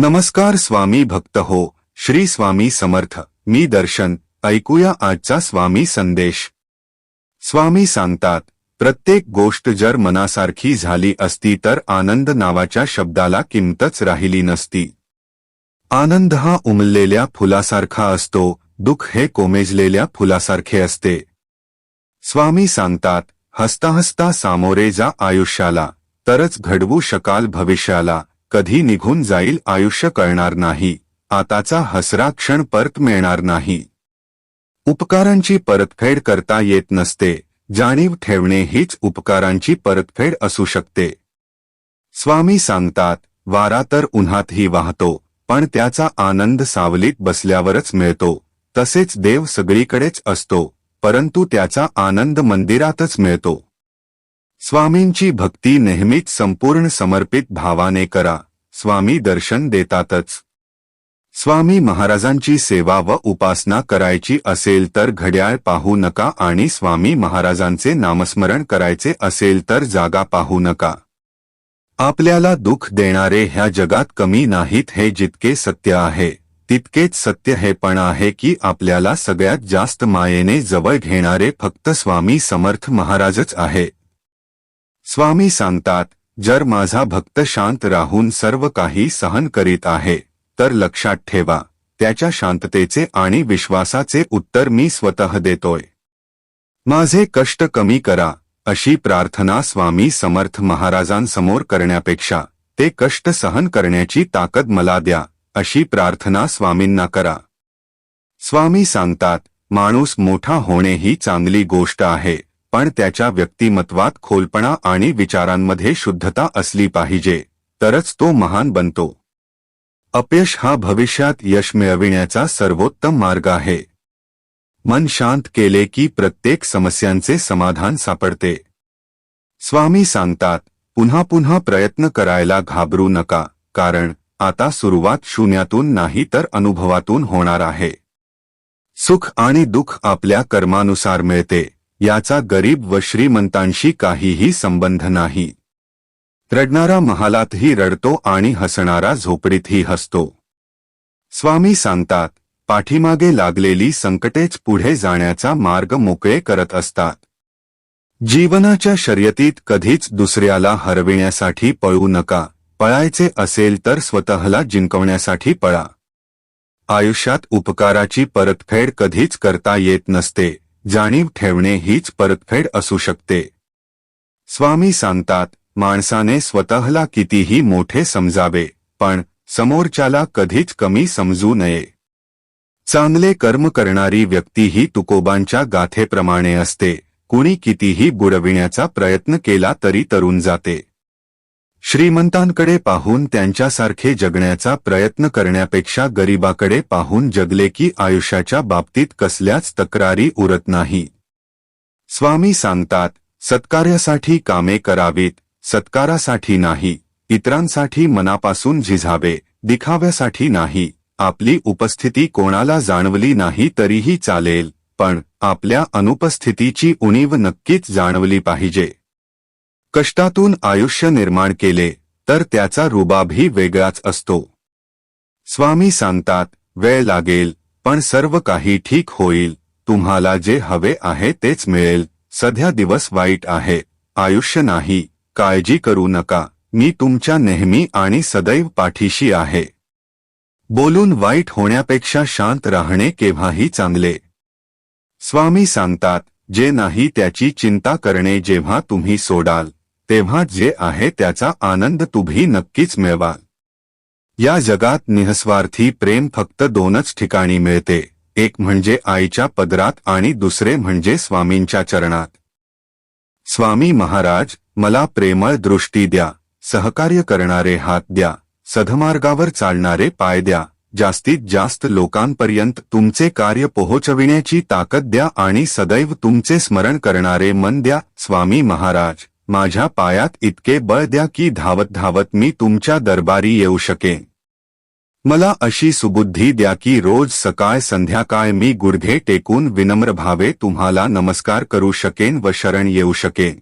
नमस्कार स्वामी भक्त हो श्री स्वामी समर्थ मी दर्शन ऐकूया आजचा स्वामी संदेश. स्वामी सांगतात प्रत्येक गोष्ट जर मनासारखी झाली असती तर आनंद नावाच्या शब्दाला किंमतच राहिली नसती. आनंद हा उमललेल्या फुलासारखा असतो दुःख हे कोमेजलेल्या फुलासारखे असते. स्वामी सांगतात हसता हसता सामोरे जा आयुष्याला तरच घडवू शकाल भविष्याला. कधी निघून जाईल आयुष्य कळणार नाही. आताचा हसरा क्षण परत मिळणार नाही. उपकारांची परतफेड करता येत नसते. जाणीव ठेवणे हीच उपकारांची परतफेड असू शकते. स्वामी सांगतात वारा तर उन्हातही वाहतो पण त्याचा आनंद सावलीत बसल्यावरच मिळतो. तसेच देव सगळीकडेच असतो परंतु त्याचा आनंद मंदिरातच मिळतो. स्वामींची भक्ती नेहमीच संपूर्ण समर्पित भावाने करा. स्वामी दर्शन देतातच. स्वामी महाराजांची सेवा व उपासना करायची असेल तर घड्याळ पाहू नका आणि स्वामी महाराजांचे नामस्मरण करायचे असेल तर जागा पाहू नका. आपल्याला दुःख देणारे ह्या जगात कमी नाहीत हे जितके सत्य आहे तितकेच सत्य हे पण आहे की आपल्याला सगळ्यात जास्त मायेने जवळ घेणारे फक्त स्वामी समर्थ महाराजच आहे. स्वामी सांगतात जर माझा भक्त शांत राहून सर्व काही सहन करीत आहे तर लक्षात ठेवा त्याच्या शांततेचे आणि विश्वासाचे उत्तर मी स्वतः देतोय. माझे कष्ट कमी करा अशी प्रार्थना स्वामी समर्थ महाराजांसमोर करण्यापेक्षा ते कष्ट सहन करण्याची ताकद मला द्या अशी प्रार्थना स्वामींना करा. स्वामी सांगतात माणूस मोठा होणे ही चांगली गोष्ट आहे. पण त्याच्या व्यक्तिमत्वात खोलपणा आणि विचारांमध्ये शुद्धता असली पाहिजे तरच तो महान बनतो. अपयश हा भविष्यात यश मिळविण्याचा सर्वोत्तम मार्ग आहे. मन शांत केले की प्रत्येक समस्यांचे समाधान सापडते. स्वामी सांगतात पुन्हा पुन्हा प्रयत्न करायला घाबरू नका कारण आता सुरुवात शून्यातून नाही तर अनुभवातून होणार आहे. सुख आणि दुःख आपल्या कर्मानुसार मिळते. याचा गरीब व श्रीमंतांशी काहीही संबंध नाही. रडणारा महालातही रडतो आणि हसणारा झोपडीतही हसतो. स्वामी सांगतात पाठीमागे लागलेली संकटेच पुढे जाण्याचा मार्ग मोकळे करत असतात. जीवनाच्या शर्यतीत कधीच दुसऱ्याला हरविण्यासाठी पळू नका पळायचे असेल तर स्वतःला जिंकवण्यासाठी पळा. आयुष्यात उपकाराची परतफेड कधीच करता येत नसते. जाणीव ठेवणे हीच परतफेड असू शकते. स्वामी सांगतात माणसाने स्वतःला कितीही मोठे समजावे पण समोरच्याला कधीच कमी समजू नये. चांगले कर्म करणारी व्यक्ती ही तुकोबांच्या गाथेप्रमाणे असते कुणी कितीही बुडविण्याचा प्रयत्न केला तरी तरुण जाते. श्रीमंतांकडे पाहून त्यांच्यासारखे जगण्याचा प्रयत्न करण्यापेक्षा गरिबाकडे पाहून जगले की आयुष्याच्या बाबतीत कसल्याच तक्रारी उरत नाही. स्वामी सांगतात सत्कार्यासाठी कामे करावीत सत्कारासाठी नाही इतरांसाठी मनापासून झिझावे दिखाव्यासाठी नाही आपली उपस्थिती कोणाला जाणवली नाही तरीही चालेल पण आपल्या अनुपस्थितीची उणीव नक्कीच जाणवली पाहिजे. कष्टातून आयुष्य निर्माण केले तर त्याचा रुबाबही वेगळाच असतो. स्वामी सांगतात वेळ लागेल पण सर्व काही ठीक होईल तुम्हाला जे हवे आहे तेच मिळेल सध्या दिवस वाईट आहे आयुष्य नाही काळजी करू नका मी तुमच्या नेहमी आणि सदैव पाठीशी आहे. बोलून वाईट होण्यापेक्षा शांत राहणे केव्हाही चांगले. स्वामी सांगतात जे नाही त्याची चिंता करणे जेव्हा तुम्ही सोडाल तेव्हा जे आहे त्याचा आनंद तुम्ही नक्कीच मिळवाल. या जगात निहस्वार्थी प्रेम फक्त दोनच ठिकाणी मिळते एक म्हणजे आईच्या पदरात आणि दुसरे म्हणजे स्वामींच्या चरणात. स्वामी महाराज मला प्रेमळ दृष्टी द्या सहकार्य करणारे हात द्या सधमार्गावर चालणारे पाय द्या जास्तीत जास्त लोकांपर्यंत तुमचे कार्य पोहोचविण्याची ताकद द्या आणि सदैव तुमचे स्मरण करणारे मन द्या स्वामी महाराज. माझ्या पायात इतके बळ द्या की धावत धावत मी तुमच्या दरबारी येऊ शकेन. मला अशी सुबुद्धी द्या की रोज सकाळ संध्याकाळ मी गुडघे टेकून विनम्र भावे तुम्हाला नमस्कार करू शकेन व शरण येऊ शकेन.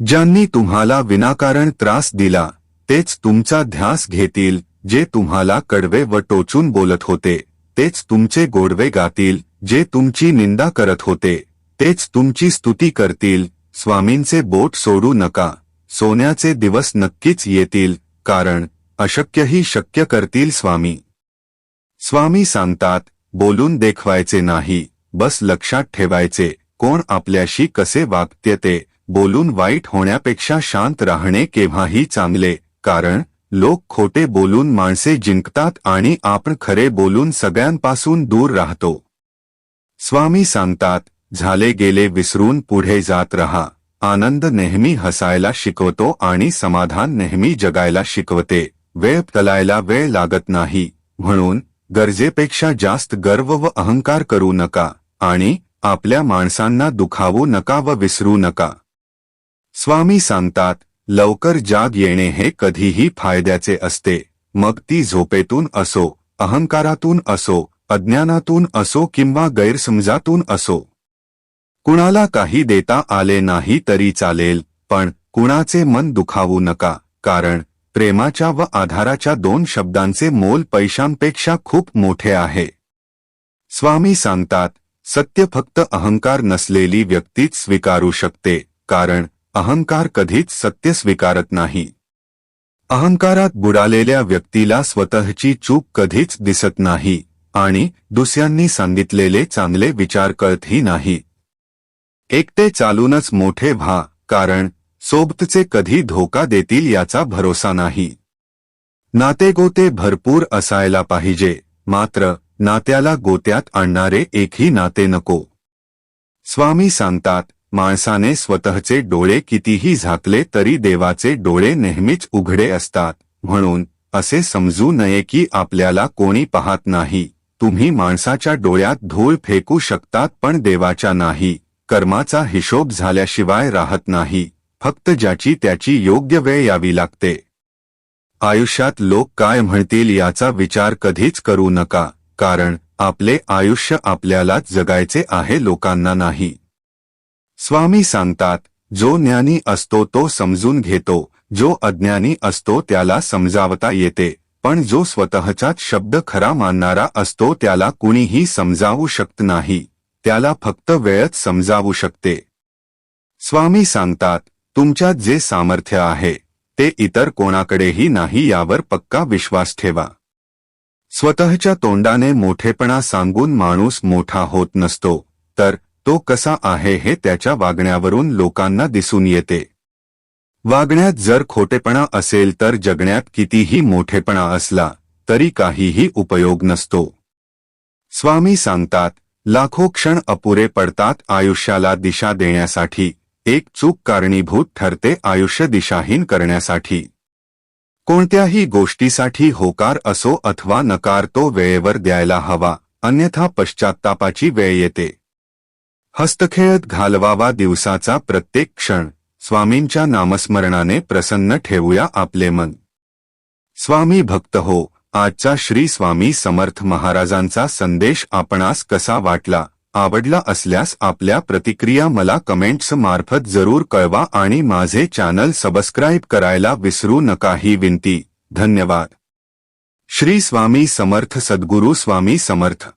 ज्यांनी तुम्हाला विनाकारण त्रास दिला तेच तुमचा ध्यास घेतील जे तुम्हाला कडवे व टोचून बोलत होते तेच तुमचे गोडवे गातील जे तुमची निंदा करत होते तेच तुमची स्तुती करतील स्वामींचे बोट सोडू नका. सोन्याचे दिवस नक्कीच येतील कारण अशक्यही शक्य करतील स्वामी. स्वामी सांगतात बोलून देखवायचे नाही बस लक्षात ठेवायचे कोण आपल्याशी कसे वागते ते बोलून वाईट होण्यापेक्षा शांत राहणे केव्हाही चांगले कारण लोक खोटे बोलून माणसे जिंकतात आणि आपण खरे बोलून सगळ्यांपासून दूर राहतो. स्वामी सांगतात झाले गेले विसरून पुढे जात रहा. आनंद नेहमी हसायला शिकवतो आणि समाधान नेहमी जगायला शिकवते. वेळ तलायला वेळ लागत नाही. म्हणून गरजेपेक्षा जास्त गर्व व अहंकार करू नका आणि आपल्या माणसांना दुखावू नका व विसरू नका. स्वामी सांगतात लवकर जाग येणे हे कधीही फायद्याचे असते. मग ती झोपेतून असो अहंकारातून असो अज्ञानातून असो किंवा गैरसमजातून असो. कुणाला काही देता आले नाही तरी चालेल पण कुणाचे मन दुखावू नका कारण प्रेमाच्या व आधाराच्या दोन शब्दांचे मोल पैशांपेक्षा खूप मोठे आहे. स्वामी सांगतात सत्य फक्त अहंकार नसलेली व्यक्तीच स्वीकारू शकते कारण अहंकार कधीच सत्य स्वीकारत नाही. अहंकारात बुडालेल्या व्यक्तीला स्वतःची चूक कधीच दिसत नाही आणि दुसऱ्यांनी सांगितलेले चांगले विचार कळतही नाही. एकटे चालूनच मोठे व्हा कारण सोबतचे कधी धोका देतील याचा भरोसा नाही. नातेगोते भरपूर असायला पाहिजे मात्र नात्याला गोत्यात आणणारे एकही नाते नको. स्वामी सांगतात माणसाने स्वतःचे डोळे कितीही झाकले तरी देवाचे डोळे नेहमीच उघडे असतात म्हणून असे समजू नये की आपल्याला कोणी पाहत नाही. तुम्ही माणसाच्या डोळ्यात धूळ फेकू शकतात पण देवाच्या नाही. कर्माचा हिशोब झाल्याशिवाय राहत नाही फक्त ज्याची त्याची योग्य वेळ यावी लागते. आयुष्यात लोक काय म्हणतील याचा विचार कधीच करू नका कारण आपले आयुष्य आपल्यालाच जगायचे आहे लोकांना नाही. स्वामी सांगतात जो ज्ञानी असतो तो समजून घेतो जो अज्ञानी असतो त्याला समजावता येते पण जो स्वतःचाच शब्द खरा मानणारा असतो त्याला कुणीही समजावू शकत नाही. त्याला फक्त वेळच समजावू शकते. स्वामी सांगतात तुमच्यात जे सामर्थ्य आहे ते इतर कोणाकडेही नाही यावर पक्का विश्वास ठेवा. स्वतःच्या तोंडाने मोठेपणा सांगून माणूस मोठा होत नसतो तर तो कसा आहे हे त्याच्या वागण्यावरून लोकांना दिसून येते. वागण्यात जर खोटेपणा असेल तर जगण्यात कितीही मोठेपणा असला तरी काहीही उपयोग नसतो. स्वामी सांगतात लाखो क्षण अपुरे पडतात आयुष्याला दिशा देण्यासाठी. एक चूक कारणीभूत ठरते आयुष्य दिशाहीन करण्यासाठी. कोणत्याही गोष्टीसाठी होकार असो अथवा नकार तो वेळेवर द्यायला हवा अन्यथा पश्चात्तापाची वेळ येते. हस्तखेळत घालवावा दिवसाचा प्रत्येक क्षण स्वामींच्या नामस्मरणाने प्रसन्न ठेवूया आपले मन. स्वामी भक्त हो आजचा श्री स्वामी समर्थ महाराजांचा संदेश आपणास कसा वाटला? आवडला असल्यास आपल्या प्रतिक्रिया मला कमेंट्स मार्फत जरूर कळवा आणि माझे चॅनल सबस्क्राईब करायला विसरू नका ही विनंती. धन्यवाद. श्री स्वामी समर्थ सद्गुरू स्वामी समर्थ.